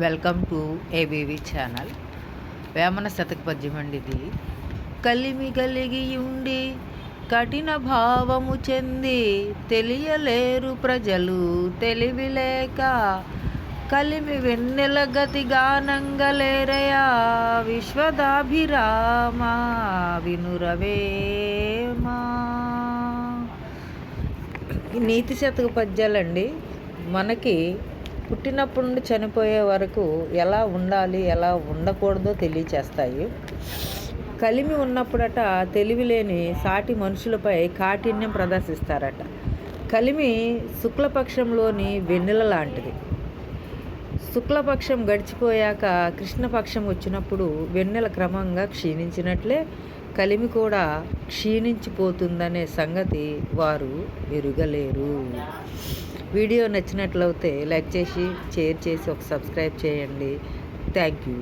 Welcome to ABV channel. Vemana శతక పద్యం అండి ఇది. కలిమి కలిగి ఉండి కఠిన భావము చెంది తెలియలేరు ప్రజలు తెలివి లేక. కలిమి వెన్నెల గతి గానంగలేరయా విశ్వదాభిరామ వినురవేమా నీతి శతక పద్యాలండి మనకి పుట్టినప్పటి నుండి చనిపోయే వరకు ఎలా ఉండాలి ఎలా ఉండకూడదో తెలియచేస్తాయి. కలిమి ఉన్నప్పుడట తెలివిలేని సాటి మనుషులపై కాఠిన్యం ప్రదర్శిస్తారట. కలిమి శుక్లపక్షంలోని వెన్నెల లాంటిది. శుక్లపక్షం గడిచిపోయాక కృష్ణపక్షం వచ్చినప్పుడు వెన్నెల క్రమంగా క్షీణించినట్లే కలిమి కూడా క్షీణించిపోతుందనే సంగతి వారు ఎరుగలేరు. వీడియో నచ్చినట్లయితే లైక్ చేసి షేర్ చేసి ఒక సబ్స్క్రైబ్ చేయండి. Thank you.